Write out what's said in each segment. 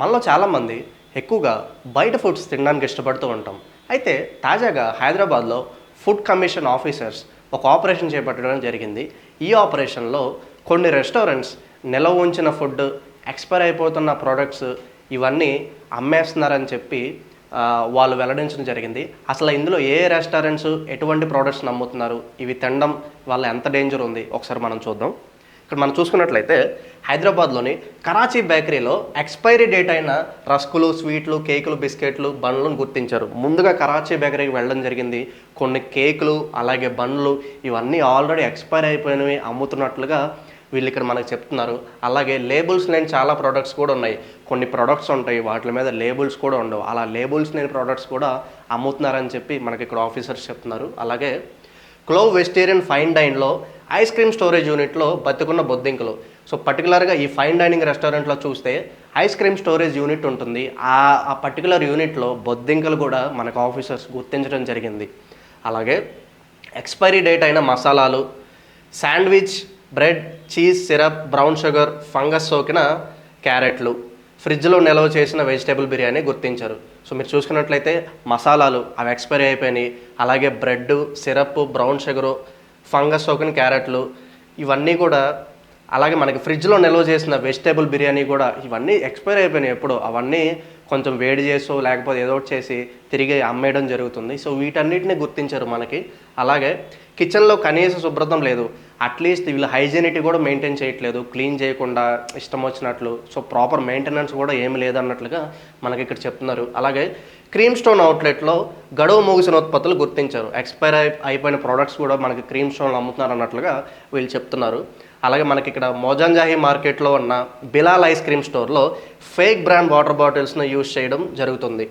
మనలో చాలామంది ఎక్కువగా బయట ఫుడ్స్ తినడానికి ఇష్టపడుతూ ఉంటాం. అయితే తాజాగా హైదరాబాద్లో ఫుడ్ కమిషన్ ఆఫీసర్స్ ఒక ఆపరేషన్ చేపట్టడం జరిగింది. ఈ ఆపరేషన్లో కొన్ని రెస్టారెంట్స్ నిలవ ఉంచిన ఫుడ్ ఎక్స్పైర్ అయిపోతున్న ప్రోడక్ట్స్ ఇవన్నీ అమ్మేస్తున్నారని చెప్పి వాళ్ళు వెల్లడించడం జరిగింది. అసలు ఇందులో ఏ రెస్టారెంట్స్ ఎటువంటి ప్రోడక్ట్స్ నమ్ముతున్నారు? ఇవి తినడం వల్ల ఎంత డేంజర్ ఉంది? ఒకసారి మనం చూద్దాం. ఇక్కడ మనం చూసుకున్నట్లయితే హైదరాబాద్లోని కరాచీ బేకరీలో ఎక్స్పైరీ డేట్ అయిన రస్కులు స్వీట్లు కేకులు బిస్కెట్లు బండ్లను గుర్తించారు. ముందుగా కరాచీ బేకరీకి వెళ్ళడం జరిగింది. కొన్ని కేకులు అలాగే బండ్లు ఇవన్నీ ఆల్రెడీ ఎక్స్పైర్ అయిపోయినవి అమ్ముతున్నట్లుగా వీళ్ళు ఇక్కడ మనకు చెప్తున్నారు. అలాగే లేబుల్స్ లేని చాలా ప్రోడక్ట్స్ కూడా ఉన్నాయి. కొన్ని ప్రోడక్ట్స్ ఉంటాయి వాటి మీద లేబుల్స్ కూడా ఉండవు. అలా లేబుల్స్ లేని ప్రోడక్ట్స్ కూడా అమ్ముతున్నారని చెప్పి మనకి ఇక్కడ ఆఫీసర్స్ చెప్తున్నారు. అలాగే క్లో వెజిటేరియన్ ఫైన్ డైన్లో ఐస్ క్రీమ్ స్టోరేజ్ యూనిట్లో బతుకున్న బొద్దింకలు. సో పర్టికులర్గా ఈ ఫైన్ డైనింగ్ రెస్టారెంట్లో చూస్తే ఐస్ క్రీమ్ స్టోరేజ్ యూనిట్ ఉంటుంది. ఆ ఆ పర్టికులర్ యూనిట్లో బొద్దింకలు కూడా మనకు ఆఫీసర్స్ గుర్తించడం జరిగింది. అలాగే ఎక్స్పైరీ డేట్ అయిన మసాలాలు sandwich bread cheese syrup brown sugar fungus సోకిన క్యారెట్లు ఫ్రిడ్జ్లో నిల్వ చేసిన వెజిటేబుల్ బిర్యానీ గుర్తించారు. సో మీరు చూసుకున్నట్లయితే మసాలాలు అవి ఎక్స్పైరీ అయిపోయినాయి. అలాగే bread syrup brown sugar fungus సోకిన క్యారెట్లు ఇవన్నీ కూడా అలాగే మనకి ఫ్రిడ్జ్లో నిల్వ చేసిన వెజిటేబుల్ బిర్యానీ కూడా ఇవన్నీ ఎక్స్పైర్ అయిపోయినాయి ఎప్పుడు. అవన్నీ కొంచెం వేడి చేసో లేకపోతే ఏదో ఒకటి చేసి తిరిగి అమ్మేయడం జరుగుతుంది. సో వీటన్నిటిని గుర్తించారు మనకి. అలాగే కిచెన్లో కనీస శుభ్రతం లేదు. అట్లీస్ట్ వీళ్ళు హైజీనిటీ కూడా మెయింటైన్ చేయట్లేదు. క్లీన్ చేయకుండా ఇష్టం వచ్చినట్లు. సో ప్రాపర్ మెయింటెనెన్స్ కూడా ఏమి లేదన్నట్లుగా మనకి ఇక్కడ చెప్తున్నారు. అలాగే క్రీమ్ స్టోన్ అవుట్లెట్లో గడువు ముగిసిన ఉత్పత్తులు గుర్తించారు. ఎక్స్పైర్ అయి అయిపోయిన ప్రోడక్ట్స్ కూడా మనకి క్రీమ్ స్టోన్లు అమ్ముతున్నారు అన్నట్లుగా వీళ్ళు చెప్తున్నారు. అలాగే మనకి ఇక్కడ మోజాంజాహి మార్కెట్లో ఉన్న బిలాల్ ఐస్ క్రీమ్ స్టోర్లో ఫేక్ బ్రాండ్ వాటర్ బాటిల్స్ను యూజ్ చేయడం జరుగుతుంది.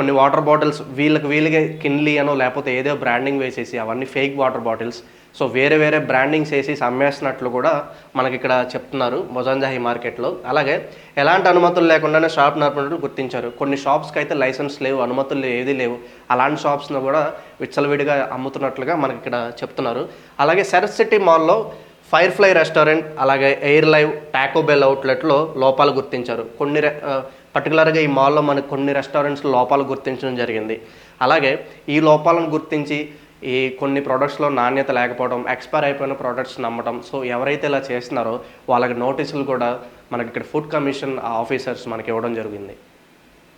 కొన్ని వాటర్ బాటిల్స్ వీళ్ళకి వీలుగా కిన్లీ అనో లేకపోతే ఏదో బ్రాండింగ్ వేసేసి అవన్నీ ఫేక్ వాటర్ బాటిల్స్ సో వేరే వేరే బ్రాండింగ్స్ వేసి అమ్మేస్తున్నట్లు కూడా మనకి ఇక్కడ చెప్తున్నారు మొజాంజాహి మార్కెట్లో అలాగే ఎలాంటి అనుమతులు లేకుండానే షాప్ నడిపినట్లు గుర్తించారు. కొన్ని షాప్స్కి అయితే లైసెన్స్ లేవు అనుమతులు ఏది లేవు. అలాంటి షాప్స్ను కూడా విచ్చలవిడిగా అమ్ముతున్నట్లుగా మనకి ఇక్కడ చెప్తున్నారు. అలాగే సరస్ సిటీ మాల్లో ఫైర్ ఫ్లై రెస్టారెంట్ అలాగే ఎయిర్ లైవ్ టాకోబెల్ అవుట్లెట్లో లోపాలు గుర్తించారు. కొన్ని రె- పర్టికులర్గా ఈ మాల్లో మనకు కొన్ని రెస్టారెంట్స్ లోపాలు గుర్తించడం జరిగింది. అలాగే ఈ లోపాలను గుర్తించి ఈ కొన్ని ప్రోడక్ట్స్లో నాణ్యత లేకపోవడం ఎక్స్పైర్ అయిపోయిన ప్రోడక్ట్స్ నమ్మడం సో ఎవరైతే ఇలా చేస్తున్నారో వాళ్ళకి నోటీసులు కూడా మనకి ఇక్కడ ఫుడ్ కమిషన్ ఆఫీసర్స్ మనకి ఇవ్వడం జరిగింది.